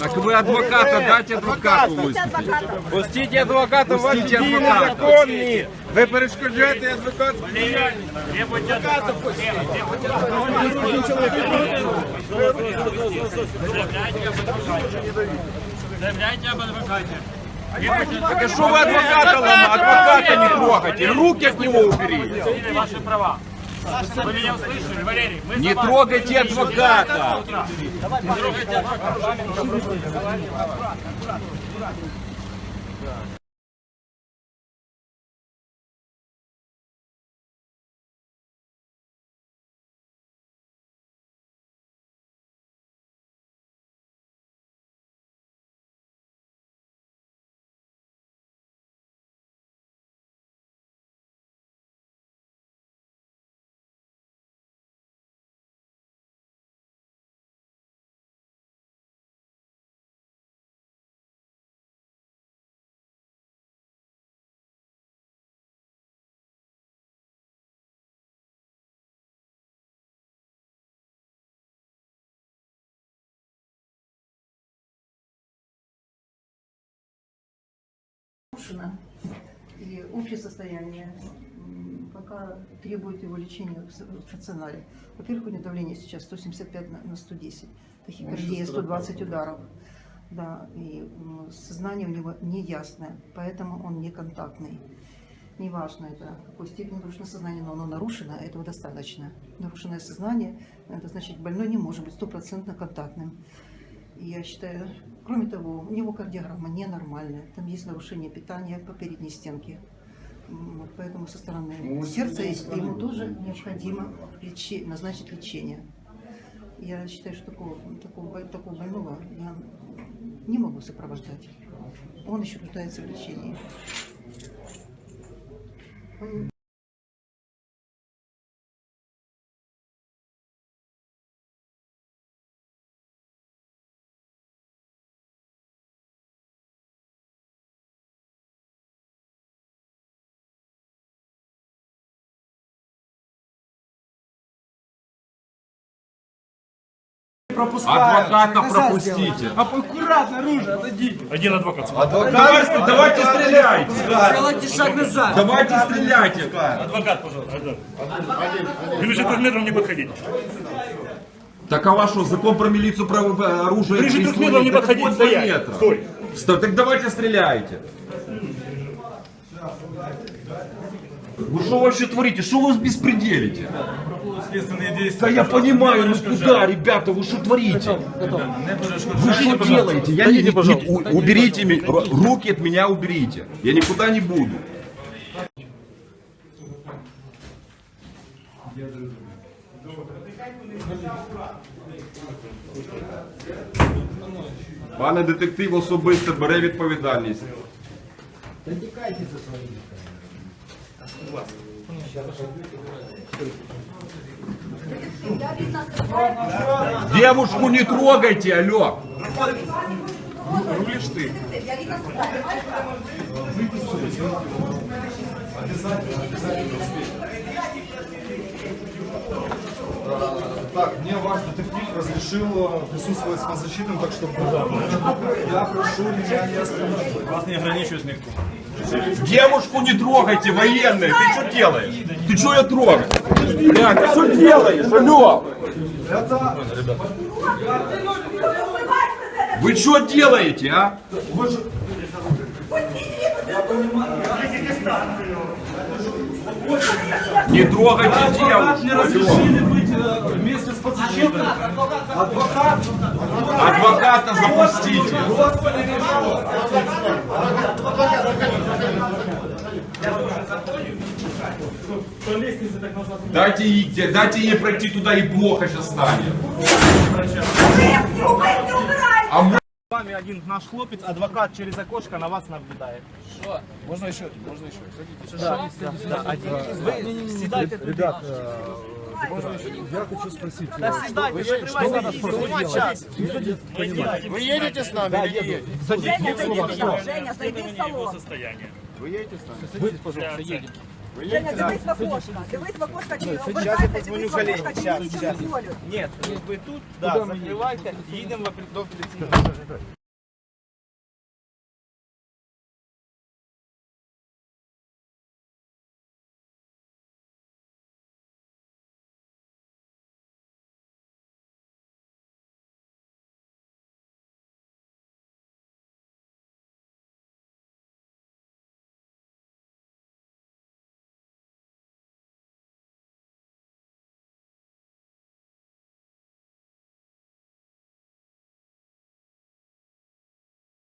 Так вы адвоката дайте адвокату выступить. Пустіть адвоката, ваші Пустіть дії адвоката. незаконні. Ви перешкоджаєте адвокату. Заявляйте об адвокате. Так а что вы адвоката ломаете? Адвоката не трогайте, руки от него уберите. Или ваши права. Вы меня услышали, Валерий? Мы Не трогайте адвоката. Не трогайте адвоката. Нарушено. И общее состояние пока требует его лечения в стационаре. Во-первых, у него давление сейчас 175 на, на 110, тахикардия 120 ударов. Да, и сознание у него неясное, поэтому он неконтактный. Неважно, это какой степени нарушено сознание, но оно нарушено, этого достаточно. Нарушенное сознание, это значит, больной не может быть стопроцентно контактным. Я считаю, кроме того, у него кардиограмма ненормальная. Там есть нарушение питания по передней стенке. Вот Поэтому со стороны сердца ему тоже необходимо лечи- назначить лечение. Я считаю, что такого, такого, такого больного я не могу сопровождать. Он еще нуждается в лечении. Он Адвоката пропустите. Аккуратно, оружие, отойдите. Один адвокат. Давайте, давайте стреляйте. Делайте шаг назад. Давайте стреляйте. Адвокат, пожалуйста. Ближе трех метров не подходить. Так а ваш закон про милицию, про э, оружие? Ближе трех метров не какой стоять. Стой. Стой, Так давайте стреляйте. Вы что вообще творите? Что вы беспределите? Следственные Да действия. я понимаю, ну куда, ребята, вы что творите? Вы что делаете? Я не, не- у- уберите ми- р- руки от меня уберите. Я никуда не буду. Пане детектив особисто бере відповідальність. Девушку не трогайте, алло. Рулишь ты. Так, мне ваш детектив разрешил э, присутствовать с подзащитным, так что я прошу меня не останавливать. Вас не ограничивает никто. Девушку не трогайте, военные. Ты что делаешь? Ты что я трогаю? Бля, ты что делаешь? Алло. Вы что делаете, а? Не трогайте девушку. Алло. Вместе с подзащитным адвокат. Адвоката запустите. Дайте ей, дайте ей пройти туда и плохо сейчас станет. А мы- С вами один наш хлопец, адвокат через окошко на вас наблюдает. Можно еще, можно еще. Да, да, да, один. Вы седайте тут. Ребят, я хочу спросить. Да, седайте, закрывайте, сейчас. Вы едете с нами или не едете? Женя, зайди в салон. Состояние. Вы едете с нами? Выйдите, пожалуйста, едем. Женя, дивись в окошко. Дивись в окошко, чи Сейчас обертайся, дивись в окошко, чи. Нет, вы тут, да, закрывайте, едем в апрел- до полиции.